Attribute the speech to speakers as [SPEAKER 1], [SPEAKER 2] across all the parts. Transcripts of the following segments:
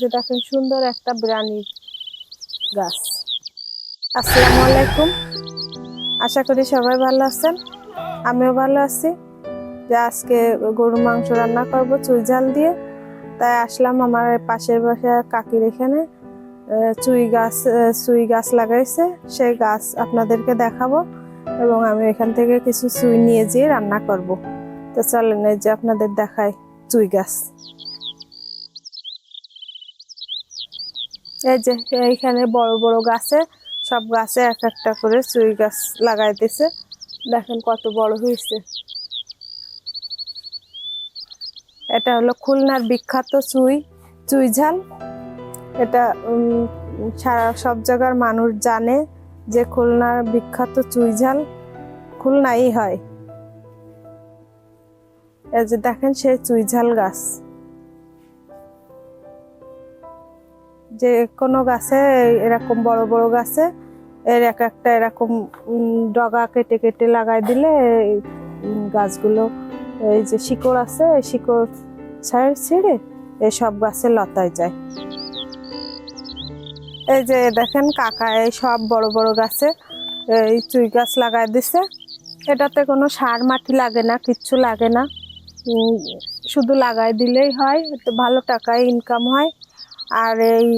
[SPEAKER 1] যে দেখেন সুন্দর একটা বিরানির গাছ। আসসালামু আলাইকুম। আশা করি সবাই ভালো আছেন। আমিও ভালো আছি। যে আজকে গরু মাংস রান্না করব চুই ঝাল দিয়ে। তাই আসলাম আমার পাশের বাসায় কাকির এখানে। চুই গাছ চুই গাছ লাগাইছে। সেই গাছ আপনাদেরকে দেখাবো এবং আমি এখান থেকে কিছু চুই নিয়ে যেয়ে রান্না করব। তো চলেন এই যে আপনাদের দেখাই চুই গাছ। এই যে, এইখানে বড় বড় গাছে, সব গাছে এক একটা করে চুই গাছ লাগাই দিছে দেখেন কত বড় হয়েছে এটা হলো খুলনার বিখ্যাত চুই চুই ঝাল। এটা সারা সব জায়গার মানুষ জানে যে খুলনার বিখ্যাত চুই ঝাল খুলনাই হয়। এই যে দেখেন সেই চুই ঝাল গাছ। যে কোনো গাছে এরকম বড় বড় গাছে এর এক একটা এরকম ডগা কেটে কেটে লাগাই দিলে গাছগুলো, এই যে শিকড় আছে, এই শিকড় ছাড় ছিঁড়ে এই সব গাছে লতায় যায়। এই যে দেখেন কাকা, এই সব বড় বড় গাছে এই চুই গাছ লাগাই দিছে। এটাতে কোনো সার মাটি লাগে না, কিচ্ছু লাগে না। শুধু লাগাই দিলেই হয়, ভালো টাকায় ইনকাম হয়। আর এই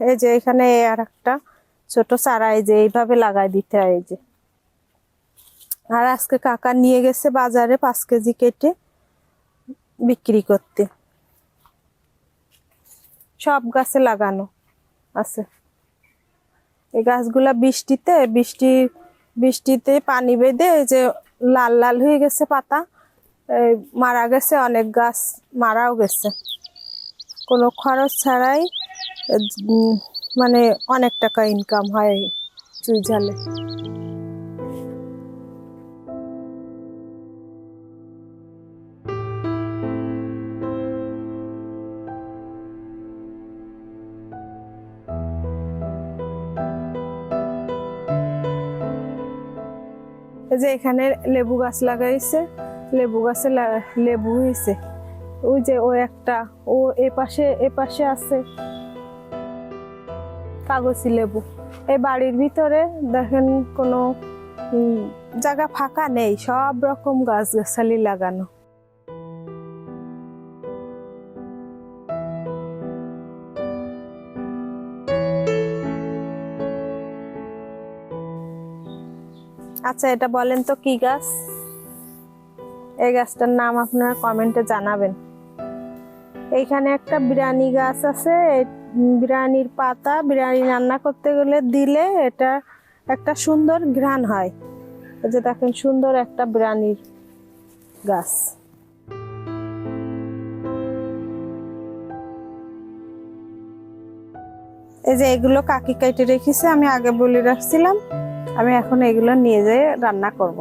[SPEAKER 1] এই যে এখানে আর একটা ছোট চারা এই যে, এইভাবে লাগাই দিতে হয় যে। আর আজকে কাকা নিয়ে গেছে বাজারে পাঁচ কেজি কেটে বিক্রি করতে। সব গাছে লাগানো আছে। এই গাছগুলা বৃষ্টিতে, বৃষ্টি, বৃষ্টিতে পানি বেঁধে যে লাল লাল হয়ে গেছে পাতা। মারা গেছে অনেক গাছ, মারাও গেছে। কোনো খরচ ছাড়াই মানে অনেক টাকা ইনকাম হয় চুই ঝালে। যে এখানে লেবু গাছ লাগাইছে, লেবু গাছে লেবু হয়েছে ওই যে ও একটা, ও এ পাশে এ পাশে আছে। কাগজি লেবু। এই বাড়ির ভিতরে দেখেন কোনো জায়গা ফাঁকা নেই, সব রকম গাছ গাছালি লাগানো। আচ্ছা এটা বলেন তো কি গাছ? এই গাছটার নাম আপনারা কমেন্টে জানাবেন। এইখানে একটা বিরিয়ানি গাছ আছে, এই বিরিয়ানির পাতা, বিরিয়ানি রান্না করতে গেলে দিলে এটা একটা সুন্দর ঘ্রাণ হয়। এই যে দেখেন, সুন্দর একটা বিরিয়ানির গাছ। এই যে এগুলো কাকি কেটে রেখেছে, আমি আগে বলে রাখছিলাম, আমি এখন এগুলো নিয়ে যেয়ে রান্না করব।